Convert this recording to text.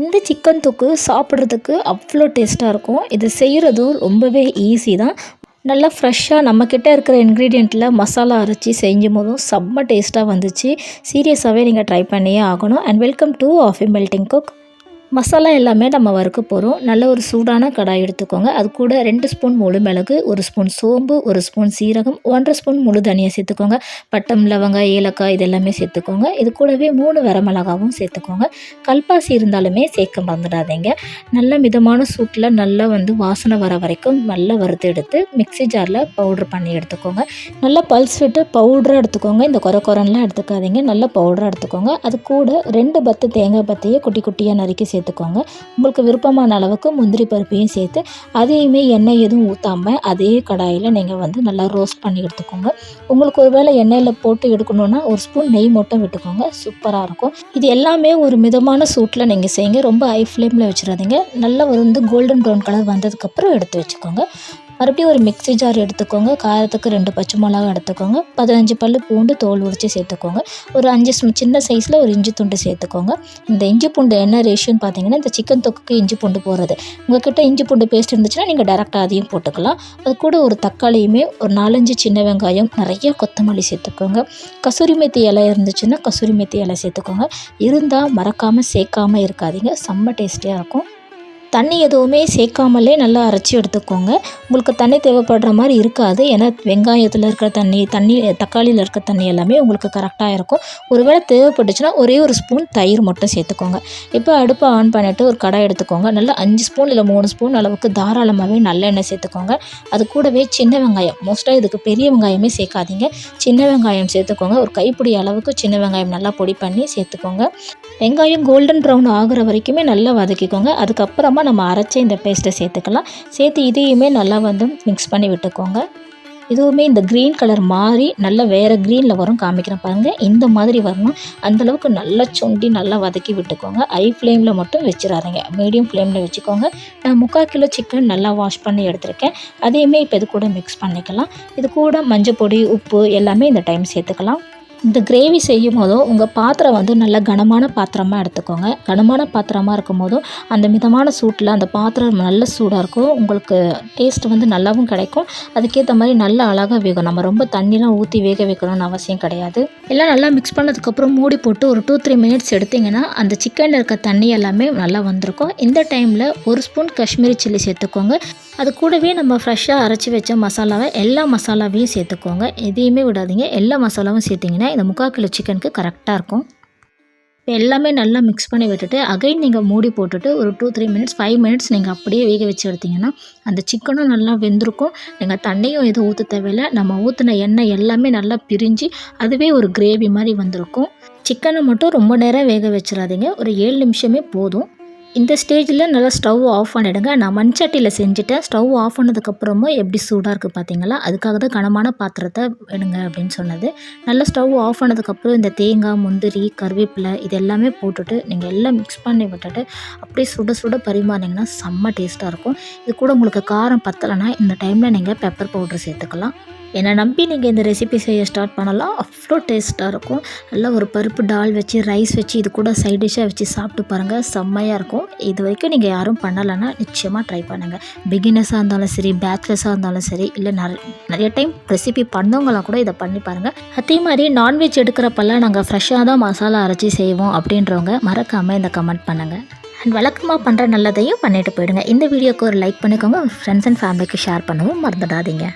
இந்த சிக்கன் தொக்கு சாப்பிட்றதுக்கு அவ்வளோ டேஸ்ட்டாக இருக்கும். இது செய்கிறதும் ரொம்பவே ஈஸி தான். நல்லா ஃப்ரெஷ்ஷாக நம்மக்கிட்ட இருக்கிற இன்க்ரீடியண்ட்டில் மசாலா அரைச்சி செஞ்சும் போதும் செம்ம டேஸ்ட்டாக வந்துச்சு. சீரியஸாகவே நீங்கள் ட்ரை பண்ணியே ஆகணும். அண்ட் வெல்கம் டு ஆஃபி மெல்டிங் குக் மசாலா எல்லாமே நம்ம வறுக்க போகிறோம் நல்ல ஒரு சூடான கடாய் எடுத்துக்கோங்க. அது கூட ரெண்டு ஸ்பூன் முழு மிளகு ஒரு ஸ்பூன் சோம்பு ஒரு ஸ்பூன் சீரகம் ஒன்றரை ஸ்பூன் முழு தனியாக சேர்த்துக்கோங்க. பட்டம் லவங்காய் ஏலக்காய் இது எல்லாமே சேர்த்துக்கோங்க. இது கூடவே மூணு வரமிளகாவும் சேர்த்துக்கோங்க. கல்பாசி இருந்தாலுமே சேர்க்க மறந்துடாதீங்க. நல்ல மிதமான சூட்டில் நல்லா வந்து வாசனை வர வரைக்கும் நல்லா வறுத்து எடுத்து மிக்ஸி ஜாரில் பவுட்ரு பண்ணி எடுத்துக்கோங்க. நல்லா பல்ஸ் விட்டு பவுடராக எடுத்துக்கோங்க. இந்த குறை குரன்லாம் எடுத்துக்காதீங்க. நல்லா பவுடராக எடுத்துக்கோங்க. அது கூட ரெண்டு பத்து தேங்காய் பத்தையை குட்டி குட்டியாக நறுக்கி சேர்த்துக்கோங்க. உங்களுக்கு விருப்பமான அளவுக்கு முந்திரி பருப்பையும் சேர்த்து அதையுமே எண்ணெய் எதுவும் ஊற்றாமல் அதே கடாயில் நீங்கள் வந்து நல்லா ரோஸ்ட் பண்ணி எடுத்துக்கோங்க. உங்களுக்கு ஒரு வேளை எண்ணெயில் போட்டு எடுக்கணுன்னா ஒரு ஸ்பூன் நெய் மட்டும் விட்டுக்கோங்க. சூப்பராக இருக்கும். இது எல்லாமே ஒரு மிதமான சூட்டில் நீங்கள் செய்யுங்க. ரொம்ப ஹை ஃப்ளேமில் வச்சிடாதீங்க. நல்லா வந்து கோல்டன் ப்ரௌன் கலர் வந்ததுக்கப்புறம் எடுத்து வச்சுக்கோங்க. மறுபடியும் ஒரு மிக்ஸி ஜார் எடுத்துக்கோங்க. காரத்துக்கு ரெண்டு பச்சை மிளகா எடுத்துக்கோங்க. பதினஞ்சு பல் பூண்டு தோல் உரித்து சேர்த்துக்கோங்க. ஒரு அஞ்சு சின்ன சைஸில் ஒரு இஞ்சி துண்டு சேர்த்துக்கோங்க. இந்த இஞ்சி பூண்டு என்ன ரேஷியோன்னு பார்த்தீங்கன்னா இந்த சிக்கன் தொக்குக்கு இஞ்சி பூண்டு போடுறது. உங்கள்கிட்ட இஞ்சி பூண்டு பேஸ்ட் இருந்துச்சுன்னா நீங்கள் டேரெக்டாக அதையும் போட்டுக்கலாம். அது கூட ஒரு தக்காளியுமே ஒரு நாலஞ்சு சின்ன வெங்காயம் நிறைய கொத்தமல்லி சேர்த்துக்கோங்க. கசூரி மெத்தி இலை இருந்துச்சுன்னா கசூரி மெத்தி இலை சேர்த்துக்கோங்க. இருந்தால் மறக்காமல் சேர்க்காமல் இருக்காதீங்க. செம்ம டேஸ்டியாக இருக்கும். தண்ணி எதுவுமே சேர்க்காமலே நல்லா அரைச்சி எடுத்துக்கோங்க. உங்களுக்கு தண்ணி தேவைப்படுற மாதிரி இருக்காது. ஏன்னா வெங்காயத்தில் இருக்கிற தண்ணி தண்ணி தக்காளியில் இருக்கிற தண்ணி எல்லாமே உங்களுக்கு கரெக்டாக இருக்கும். ஒருவேளை தேவைப்பட்டுச்சுன்னா ஒரே ஒரு ஸ்பூன் தயிர் மட்டும் சேர்த்துக்கோங்க. இப்போ அடுப்பை ஆன் பண்ணிவிட்டு ஒரு கடாய் எடுத்துக்கோங்க. நல்லா அஞ்சு ஸ்பூன் இல்லை மூணு ஸ்பூன் அளவுக்கு தாராளமாகவே நல்லெண்ணெய் சேர்த்துக்கோங்க. அது கூடவே சின்ன வெங்காயம். மோஸ்ட்டாக இதுக்கு பெரிய வெங்காயமே சேர்க்காதீங்க. சின்ன வெங்காயம் சேர்த்துக்கோங்க. ஒரு கைப்பிடி அளவுக்கு சின்ன வெங்காயம் நல்லா பொடி பண்ணி சேர்த்துக்கோங்க. வெங்காயம் கோல்டன் ப்ரௌன் ஆகிற வரைக்குமே நல்லா வதக்கிக்கோங்க. அதுக்கப்புறம் நம்ம அரைச்ச இந்த பேஸ்ட்டை சேர்த்துக்கலாம். சேர்த்து இதையுமே நல்லா வந்து மிக்ஸ் பண்ணி விட்டுக்கோங்க. இதுவுமே இந்த க்ரீன் கலர் மாறி நல்லா வேறு க்ரீனில் வரும் காமிக்கிறேன் பாருங்கள் இந்த மாதிரி வரணும். அந்தளவுக்கு நல்லா சுண்டி நல்லா வதக்கி விட்டுக்கோங்க. ஐ ஃப்ளேமில் மட்டும் வச்சிடாதீங்க. மீடியம் ஃப்ளேமில் வச்சுக்கோங்க. நான் முக்கால் கிலோ சிக்கன் நல்லா வாஷ் பண்ணி எடுத்திருக்கேன். அதையுமே இப்போ இது கூட மிக்ஸ் பண்ணிக்கலாம். இது கூட மஞ்சள் பொடி உப்பு எல்லாமே இந்த டைம் சேர்த்துக்கலாம். இந்த கிரேவி செய்யும் போதும் உங்கள் பாத்திரம் வந்து நல்ல கனமான பாத்திரமாக எடுத்துக்கோங்க. கனமான பாத்திரமாக இருக்கும் போதும் அந்த மிதமான சூட்டில் அந்த பாத்திரம் நல்ல சூடாக இருக்கும். உங்களுக்கு டேஸ்ட் வந்து நல்லாவும் கிடைக்கும். அதுக்கேற்ற மாதிரி நல்ல அழகாக வேகும் நம்ம ரொம்ப தண்ணிலாம் ஊற்றி வேக வைக்கணும்னு அவசியம் கிடையாது. எல்லாம் நல்லா மிக்ஸ் பண்ணதுக்கப்புறம் மூடி போட்டு ஒரு டூ த்ரீ மினிட்ஸ் எடுத்திங்கன்னா அந்த சிக்கனில் இருக்க தண்ணி எல்லாமே நல்லா வந்திருக்கும். இந்த டைமில் ஒரு ஸ்பூன் காஷ்மீரி சில்லி சேர்த்துக்கோங்க. அது கூடவே நம்ம ஃப்ரெஷ்ஷாக அரைச்சி வச்ச மசாலாவை எல்லா மசாலாவையும் சேர்த்துக்கோங்க. எதையுமே விடாதீங்க. எல்லா மசாலாவும் சேர்த்திங்கன்னா இந்த முக்கால் கிலோ சிக்கனுக்கு கரெக்டாக இருக்கும். இப்போ எல்லாமே நல்லா மிக்ஸ் பண்ணி விட்டுட்டு அகைன் நீங்கள் மூடி போட்டுட்டு ஒரு two three minutes five minutes நீங்கள் அப்படியே வேக வச்சு எடுத்திங்கன்னா அந்த சிக்கனும் நல்லா வெந்திருக்கும். நீங்கள் தண்ணியும் எதுவும் ஊற்ற தேவையில்லை. நம்ம ஊற்றின எண்ணெய் எல்லாமே நல்லா பிரிஞ்சு அதுவே ஒரு கிரேவி மாதிரி வந்திருக்கும். சிக்கனை மட்டும் ரொம்ப நேரம் வேக வச்சிடாதீங்க. ஒரு ஏழு நிமிஷமே போதும். இந்த ஸ்டேஜில் நல்லா ஸ்டவ் ஆஃப் பண்ணிவிடுங்க நான் மண்சட்டியில் செஞ்சுட்டேன். ஸ்டவ் ஆஃப் பண்ணதுக்கப்புறமும் எப்படி சூடாக இருக்குது பார்த்தீங்களா அதுக்காக தான் கனமான பாத்திரத்தை எடுங்க அப்படின்னு சொன்னது. நல்லா ஸ்டவ் ஆஃப் பண்ணதுக்கப்புறம் இந்த தேங்காய் முந்திரி கருவேப்பிலை இது எல்லாமே போட்டுட்டு நீங்கள் எல்லாம் மிக்ஸ் பண்ணி விட்டுட்டு அப்படியே சுட சுட பரிமாறினீங்கன்னா செம்ம டேஸ்ட்டாக இருக்கும். இது கூட உங்களுக்கு காரம் பத்தலைன்னா இந்த டைமில் நீங்கள் பெப்பர் பவுட்ரு சேர்த்துக்கலாம். என்னை நம்பி நீங்கள் இந்த ரெசிபி செய்ய ஸ்டார்ட் பண்ணலாம். அவ்வளோ டேஸ்ட்டாக இருக்கும். நல்லா ஒரு பருப்பு டால் வச்சு ரைஸ் வச்சு இது கூட சைட் டிஷ்ஷாக வச்சு சாப்பிட்டு பாருங்கள் செம்மையாக இருக்கும். இது வரைக்கும் நீங்கள் யாரும் பண்ணலைன்னா நிச்சயமாக ட்ரை பண்ணுங்கள் பிகினர்ஸாக இருந்தாலும் சரி பேச்சுலர்ஸாக இருந்தாலும் சரி இல்லை நிறைய நிறைய டைம் ரெசிபி பண்ணவங்களாம் கூட இதை பண்ணி பாருங்கள் அதே மாதிரி நான்வெஜ் எடுக்கிறப்பெல்லாம் நாங்கள் ஃப்ரெஷ்ஷாக தான் மசாலா அரைச்சி செய்வோம் அப்படின்றவங்க மறக்காமல் இந்த கமெண்ட் பண்ணுங்கள் அண்ட் வழக்கமாக பண்ணுற நல்லதையும் பண்ணிட்டு போயிடுங்க. இந்த வீடியோக்கு ஒரு லைக் பண்ணிக்கோங்க. ஃப்ரெண்ட்ஸ் அண்ட் ஃபேமிலிக்கு ஷேர் பண்ணவும் மறந்துடாதீங்க.